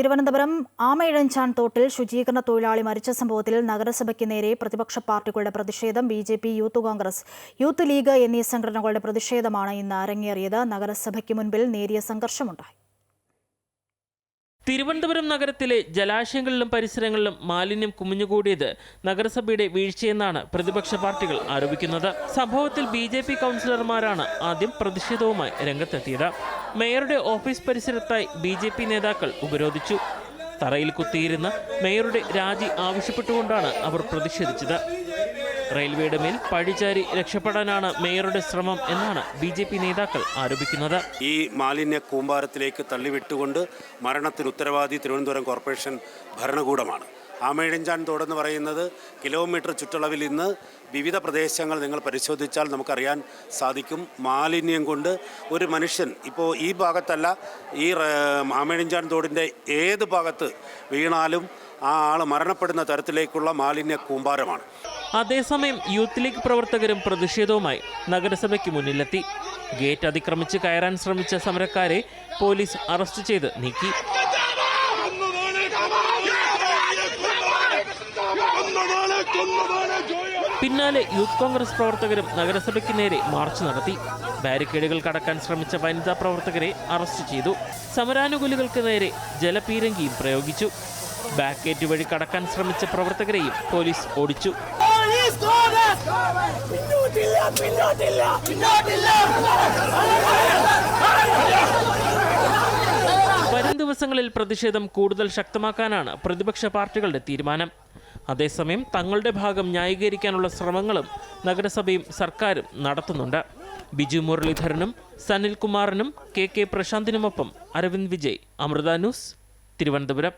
തിരുവനന്തപുരം ആമയിഴഞ്ചാൻ തോട്ടിൽ ശുചീകരണ തൊഴിലാളി മരിച്ച സംഭവത്തിൽ നഗരസഭയ്ക്ക് നേരെ പ്രതിപക്ഷ പാർട്ടികളുടെ പ്രതിഷേധം B J P youth Congress youth league എന്നീ സംഘടനകളുടെ പ്രതിഷേധമാണ് ഇന്ന് അരങ്ങേറിയത്. നഗരസഭയ്ക്ക് മുൻപിൽ നേരിയ സംഘർഷമുണ്ടായി. തിരുവനന്തപുരം നഗരത്തിലെ ജലാശയങ്ങളിലും പരിസരങ്ങളിലും മാലിന്യം കുമിഞ്ഞുകൂടിയത് നഗരസഭയുടെ വീഴ്ചയെന്നാണ് പ്രതിപക്ഷ പാർട്ടികൾ ആരോപിക്കുന്നത്. സംഭവത്തിൽ ബി ജെ പി കൗൺസിലർമാരാണ് ആദ്യം പ്രതിഷേധവുമായി രംഗത്തെത്തിയത്. മേയറുടെ ഓഫീസ് പരിസരത്തായി ബി ജെ പി നേതാക്കൾ ഉപരോധിച്ചു. തറയിൽ കുത്തിയിരുന്ന് മേയറുടെ രാജി ആവശ്യപ്പെട്ടുകൊണ്ടാണ് അവർ പ്രതിഷേധിച്ചത്. റെയിൽവേയുടെ മേൽ പഴിചാരി രക്ഷപ്പെടാനാണ് മേയറുടെ ശ്രമം എന്നാണ് ബി ജെ പി നേതാക്കൾ ആരോപിക്കുന്നത്. ഈ മാലിന്യ കൂമ്പാരത്തിലേക്ക് തള്ളിവിട്ടുകൊണ്ട് മരണത്തിന് ഉത്തരവാദി തിരുവനന്തപുരം കോർപ്പറേഷൻ ഭരണകൂടമാണ്. ആമേഴഞ്ചാൻ തോടെന്ന് പറയുന്നത് കിലോമീറ്റർ ചുറ്റളവിൽ ഇന്ന് വിവിധ പ്രദേശങ്ങൾ നിങ്ങൾ പരിശോധിച്ചാൽ നമുക്കറിയാൻ സാധിക്കും. മാലിന്യം കൊണ്ട് ഒരു മനുഷ്യൻ ഇപ്പോൾ ഈ ഭാഗത്തല്ല ഈ ആമേഴഞ്ചാൻ തോടിന്റെ ഏത് ഭാഗത്ത് വീണാലും ആ ആൾ മരണപ്പെടുന്ന തരത്തിലേക്കുള്ള മാലിന്യ കൂമ്പാരമാണ്. അതേസമയം യൂത്ത് ലീഗ് പ്രവർത്തകരും പ്രതിഷേധവുമായി നഗരസഭയ്ക്ക് മുന്നിലെത്തി. ഗേറ്റ് അതിക്രമിച്ച് കയറാൻ ശ്രമിച്ച സമരക്കാരെ പോലീസ് അറസ്റ്റ് ചെയ്ത് നീക്കി. പിന്നാലെ യൂത്ത് കോൺഗ്രസ് പ്രവർത്തകരും നഗരസഭയ്ക്ക് നേരെ മാർച്ച് നടത്തി. ബാരിക്കേഡുകൾ കടക്കാൻ ശ്രമിച്ച വനിതാ പ്രവർത്തകരെ അറസ്റ്റ് ചെയ്തു. സമരാനുകൂലികൾക്ക് നേരെ ജലപീരങ്കിയും പ്രയോഗിച്ചു. ബാക്കേറ്റ് വഴി കടക്കാൻ ശ്രമിച്ച പ്രവർത്തകരെയും പോലീസ് ഓടിച്ചു. വരും ദിവസങ്ങളിൽ പ്രതിഷേധം കൂടുതൽ ശക്തമാക്കാനാണ് പ്രതിപക്ഷ പാർട്ടികളുടെ തീരുമാനം. അതേസമയം തങ്ങളുടെ ഭാഗം ന്യായീകരിക്കാനുള്ള ശ്രമങ്ങളും നഗരസഭയും സർക്കാരും നടത്തുന്നുണ്ട്. ബിജു മുരളീധരനും സനിൽകുമാറിനും കെ കെ പ്രശാന്തിനുമൊപ്പം അരവിന്ദ് വിജയ് അമൃത ന്യൂസ് തിരുവനന്തപുരം.